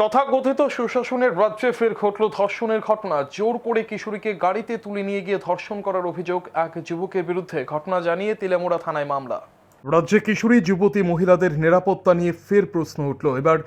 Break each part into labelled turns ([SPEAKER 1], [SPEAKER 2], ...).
[SPEAKER 1] তথাকথিত সুশাসনের রাজ্যে ফের ঘটল ধর্ষণের ঘটনা। জোর করে কিশোরীকে গাড়িতে তুলে নিয়ে গিয়ে ধর্ষণ করার অভিযোগ এক যুবকের বিরুদ্ধে। ঘটনা জানিয়ে তিলামোড়া থানায় মামলা। রাজ্যে কিশোরী যুবতী মহিলাদের নিরাপত্তা নিয়ে ফের প্রশ্ন উঠল। এবার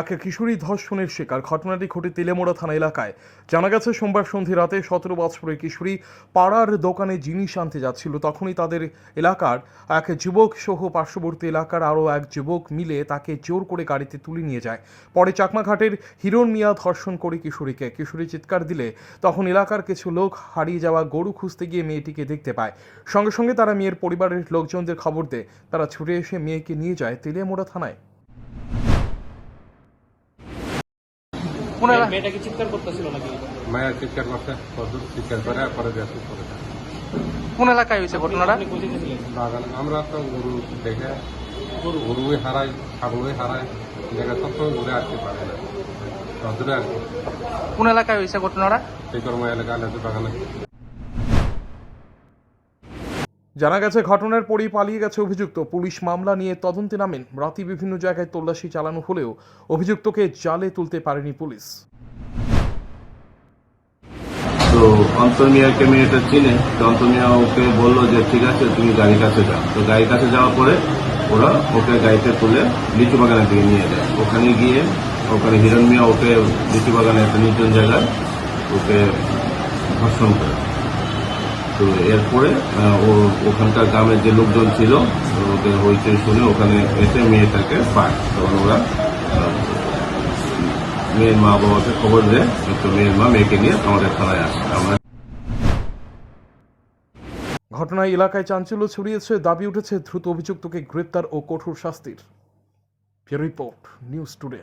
[SPEAKER 1] এক কিশোরী ধর্ষণের শিকার। ঘটনাটি ঘটে তিলেমোড়া থানা এলাকায়। জানা গেছে, সোমবার সন্ধে রাতে সতেরো বছরের কিশোরী পাড়ার দোকানে জিনিস আনতে যাচ্ছিল। তখনই তাদের এলাকার এক যুবক সহ পার্শ্ববর্তী এলাকার আরও এক যুবক মিলে তাকে জোর করে গাড়িতে তুলে নিয়ে যায়। পরে চাকমাঘাটের হিরণ মিয়া ধর্ষণ করে কিশোরীকে। কিশোরী চিৎকার দিলে তখন এলাকার কিছু লোক হারিয়ে যাওয়া গরু খুঁজতে গিয়ে মেয়েটিকে দেখতে পায়। সঙ্গে সঙ্গে তারা মেয়ের পরিবারের লোকজনদের খবর দেয়। তারা ছুটে এসে মেয়েকে নিয়ে যায় তেলিয়ামোড়া থানায়।
[SPEAKER 2] ওনারা
[SPEAKER 3] মেয়েটা কি চিৎকার করতেছিল নাকি?
[SPEAKER 4] মায়ের চিৎকার করছে চিৎকার করে পরে দেখো করে
[SPEAKER 2] কোন এলাকায় হয়েছে ঘটনাটা?
[SPEAKER 4] বাগান। আমরা তো গরু দেখে গরু গরুই হারাই ছাগলই হারাই দেখে সবসময় ঘুরে আসতে পারে না। রদুরে আর কি
[SPEAKER 2] কোন এলাকায় হয়েছে ঘটনাটা?
[SPEAKER 4] সেই কর্ম এলাকা আলাদা বাগানে।
[SPEAKER 1] জানা গেছে, ঘটনার পরেই পালিয়ে গেছে অভিযুক্ত। পুলিশ মামলা নিয়ে তদন্তে নামেন। রাতে বিভিন্ন জায়গায় তল্লাশি চালানো হলেও অভিযুক্তকে জালে তুলতে পারেনি পুলিশ।
[SPEAKER 5] তো অন্তর মিয়াকে মেয়েটা চিনে, তো অন্তর মিয়া ওকে বলল যে, ঠিক আছে, তুমি গাড়ির কাছে যাও। তো গাড়ির কাছে যাওয়ার পরে ওরা ওকে গাড়িতে তুলে লিচু বাগানের দিকে নিয়ে যায়। ওখানে গিয়ে ওখানে হিরণ মিয়া ওকে লিচু বাগানে একটা নির্জন জায়গায় ওকে ধর্ষণ করে। তো এরপরে ও, ওখানকার গ্রামের যে লোকজন ছিল, ওদের হইচই শুনে ওখানে এসে মেয়েটাকে পায়। তখন ওরা মেয়ের মা বাবাকে খবর দেয় তো মেয়ের মা মেয়েকে নিয়ে আমাদের থানায় আসে। আমরা
[SPEAKER 1] ঘটনায় এলাকায় চাঞ্চল্য ছড়িয়েছে, দাবি উঠেছে দ্রুত অভিযুক্তকে গ্রেপ্তার ও কঠোর শাস্তির। Report, news today.